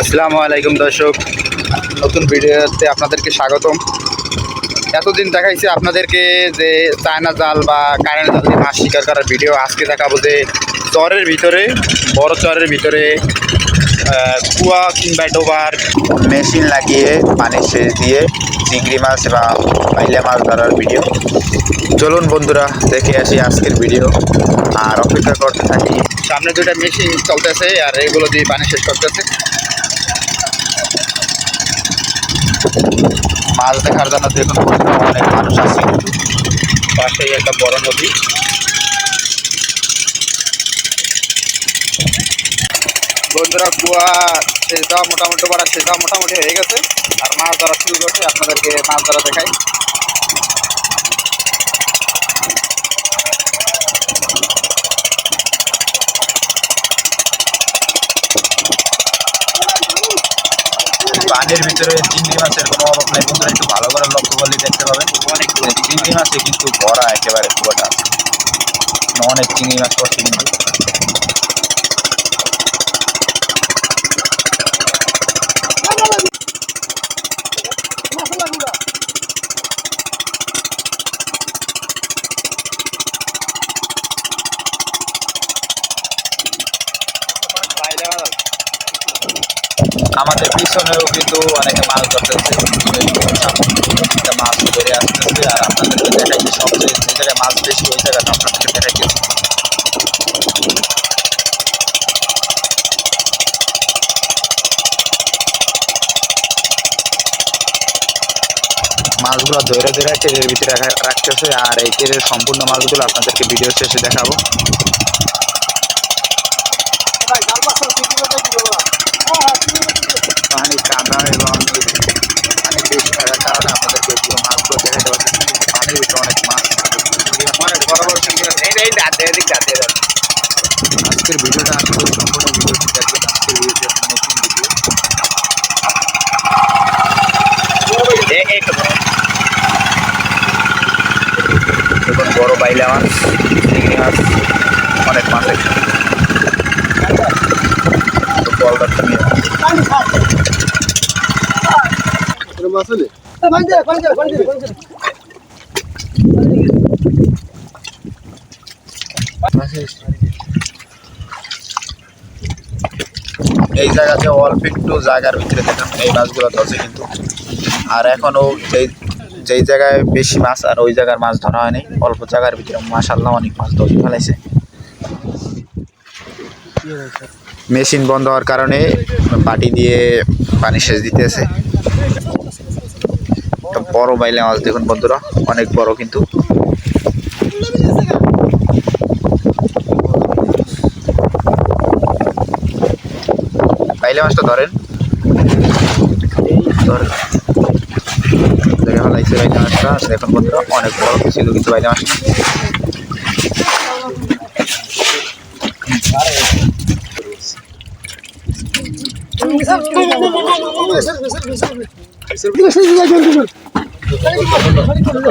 আসসালামু আলাইকুম দর্শক, নতুন ভিডিওতে আপনাদেরকে স্বাগতম। এতদিন দেখাইছি আপনাদেরকে যে চায়না জাল বা কারেন্ট জাল দিয়ে মাছ শিকার করার ভিডিও। আজকে দেখাবো যে চরের ভিতরে, বড় চরের ভিতরে কুয়া কিংবা ডোবার মেশিন লাগিয়ে, পানি সেচ দিয়ে চিংড়ি মাছ বা পাইলে মাছ ধরার ভিডিও চলুন বন্ধুরা, দেখে আসি আজকের ভিডিও আর অপেক্ষা করতে থাকি, সামনে দুটা মেশিন চলতেছে আর এগুলো দিয়ে পানি শেষ করতেছে। মাছ দেখার জন্য দেখুন, অনেক মানুষ আছে। পাশেই একটা বড় নদী। বন্ধুরা কুয়া শেষ দেওয়া মোটামুটি বড় শেষ দেওয়া মোটামুটি হয়ে গেছে। আর মাছ ধরা শুরু করছে আপনাদেরকে মাছ ধরা দেখাই। পানির ভিতরে চিংড়ি মাছের কোনো অভাব নেই বন্ধুরা একটু ভালো করে লক্ষ্য করলে দেখতে পাবেন। অনেক চিংড়ি মাছে কিন্তু ভরা একেবারে পুরোটা। অনেক চিংড়ি মাছ পড়ছে কিন্তু। আমাদের পিছনেও কিন্তু অনেকে মাছ ধরতেছে মাছ ধরে আসতেছে, আর আপনাদেরকে দেখাইছে সবচেয়ে যে জায়গায় মাছ বেশি, ওই জায়গাটা আপনাদেরকে দেখাইতেছে মাছগুলো ধরে ধরে টেরের ভিতরে রাখা- রাখতেছে, আর এই টেরের সম্পূর্ণ মাছগুলো আপনাদেরকে ভিডিও শেষে দেখাবো পানি কাদা এবং পানি বেশি থাকার কারণে আপনাদেরকে পুরো মাছগুলো দেখাতে পারছি পানির ভিতরে অনেক মাছ আজকের ভিডিওটা আসলে সম্পূর্ণ ভিডিওটি দেখবেন আজকের ভিডিওটি একটা নতুন ভিডিও। বড় বাইলা মাছ চিংড়ি মাছ অনেক মাছ বলদারটা নিয়ে এই জায়গাতে অল্প একটু জায়গার ভিতরে দেখেন, এই মাছগুলো ধরছে কিন্তু। আর এখনও যেই যেই জায়গায় বেশি মাছ, আর ওই জায়গার মাছ ধরা হয়নি। অল্প জায়গার ভিতরে মাসাল্লাহ অনেক মাছ ধরে ফেলাইছে। মেশিন বন্ধ হওয়ার কারণে পাটি দিয়ে পানি সেচ দিতেছে। বড় বাইলে মাছ দেখুন বন্ধুরা, অনেক বড় কিন্তু। বাইলে মাছটা ধরেন। দেখে ফেলাইছে বাইলে মাছটা। দেখুন বন্ধুরা, অনেক বড় ছিল কিন্তু বাইলে মাছটা। ঠান্ডা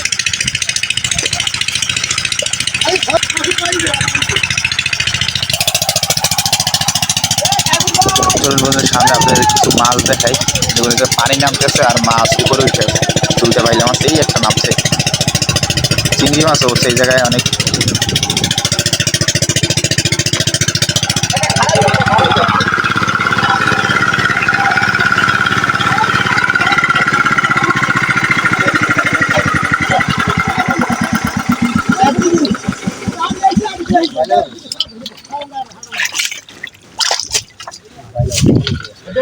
সামনে আপনাদের কিছু মাছ দেখাই। যেগুলোতে পানি নামতেছে আর মাছ উপরে উঠে দুইটা বাইলে মাছ এই একটা নামছে। চিংড়ি মাছও সেই জায়গায় অনেক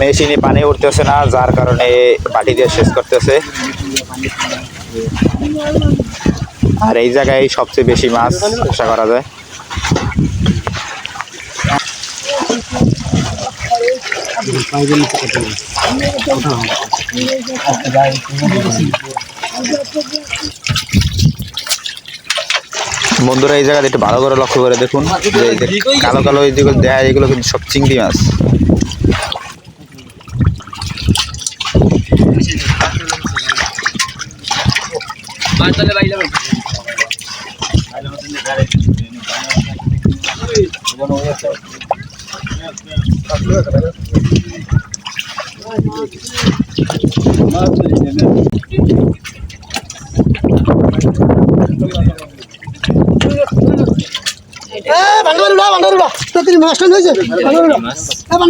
মেশিনে পানি উঠতেছে না, যার কারণে বাটি দিয়ে শেষ করতেছে। আর এই জায়গায় সবচেয়ে বেশি মাছ আশা করা যায়। বন্ধুরা, এই জায়গাটা একটু ভালো করে লক্ষ্য করে দেখুন কালো কালো এই যেগুলো দেয়, এগুলো কিন্তু সব চিংড়ি মাছ। মাছ তাহলে বাইলে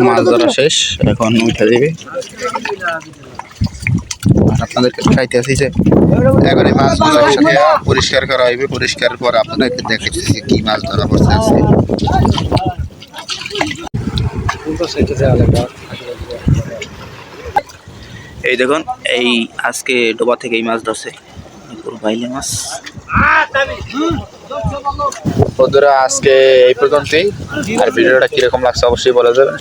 মাছ ধরা শেষ। এখন উঠে দেবে। আপনাদেরকে খাইতে আসি যে, এখন এই মাছগুলো একসাথে পরিষ্কার করা হইবে, পরিষ্কার পর আপনাদেরকে দেখাচ্ছি কি মাছ ধরা পড়ছে আছে এই দেখুন, এই আজকে ডোবা থেকে এই মাছ ধরছে। বাইলে মাছ। বন্ধুরা, আজকে এই পর্যন্তই। আর ভিডিওটা কীরকম লাগছে অবশ্যই বলে দেবেন।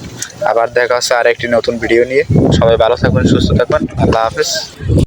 আবার দেখা হচ্ছে আর একটি নতুন ভিডিও নিয়ে। সবাই ভালো থাকবেন, সুস্থ থাকবেন। আল্লাহ হাফেজ।